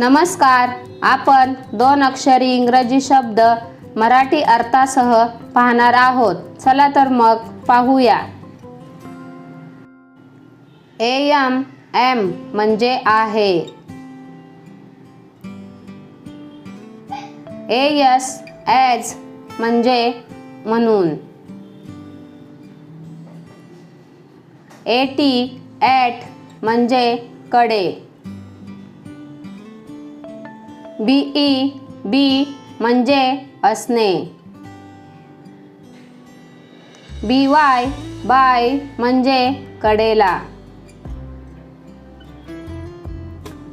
नमस्कार. आपण दोन अक्षरी इंग्रजी शब्द मराठी अर्थासह पाहणार आहोत. चला तर मग पाहूया. ए एम एम म्हणजे आहे. ए एस एज म्हणजे म्हणून. ए टी ॲट म्हणजे कडे. बी ई बी म्हणजे असणे. बी वाय बाय म्हणजे कडेला.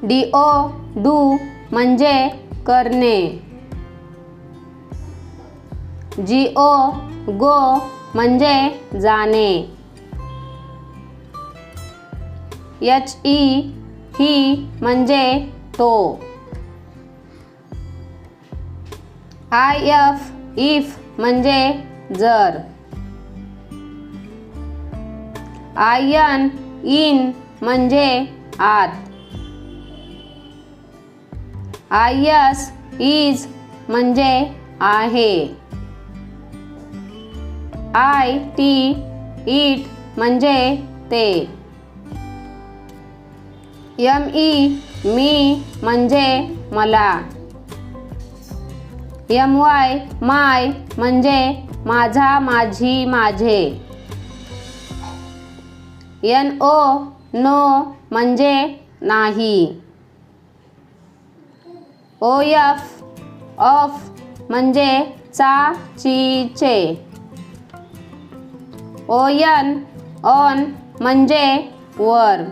डी ओ डू म्हणजे करणे. जी ओ गो म्हणजे जाणे. एच ई ही म्हणजे तो. आय एफ इफ म्हणजे जर. आयन इन म्हणजे आत. आय एस इज म्हणजे आहे. आय टी इट म्हणजे ते. एम ई मी म्हणजे मला. एम वाय माय म्हणजे माझा माझी माझे. एन ओ नो म्हणजे नाही. ओ एफ ऑफ म्हणजे चा ची चे. ओ एन ऑन म्हणजे वर.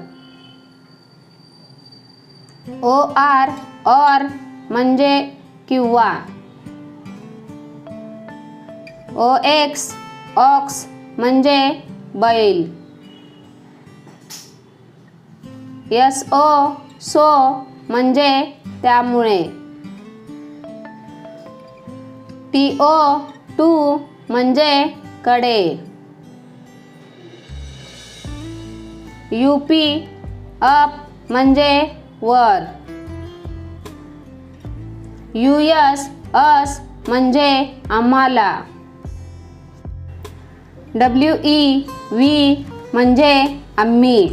ओ आर ऑर म्हणजे किंवा. ओ एक्स ऑक्स म्हणजे बैल. यस ओ सो म्हणजे त्यामुळे. टी ओ टू म्हणजे कडे. यू पी अप म्हणजे वर. यू एस अस म्हणजे आम्हाला. डब्ल्यू ई व्ही म्हणजे आम्ही.